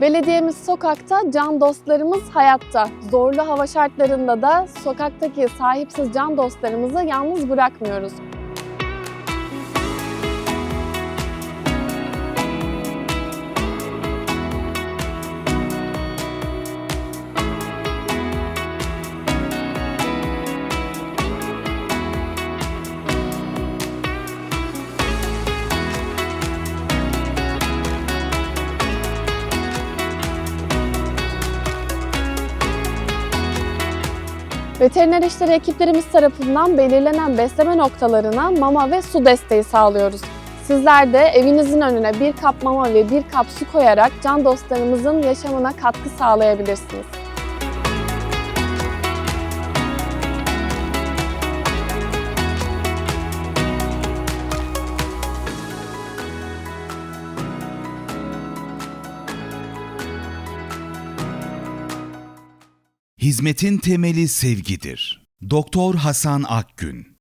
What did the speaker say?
Belediyemiz sokakta, can dostlarımız hayatta. Zorlu hava şartlarında da sokaktaki sahipsiz can dostlarımızı yalnız bırakmıyoruz. Veteriner işleri ekiplerimiz tarafından belirlenen besleme noktalarına mama ve su desteği sağlıyoruz. Sizler de evinizin önüne bir kap mama ve bir kap su koyarak can dostlarımızın yaşamına katkı sağlayabilirsiniz. Hizmetin temeli sevgidir. Doktor Hasan Akgün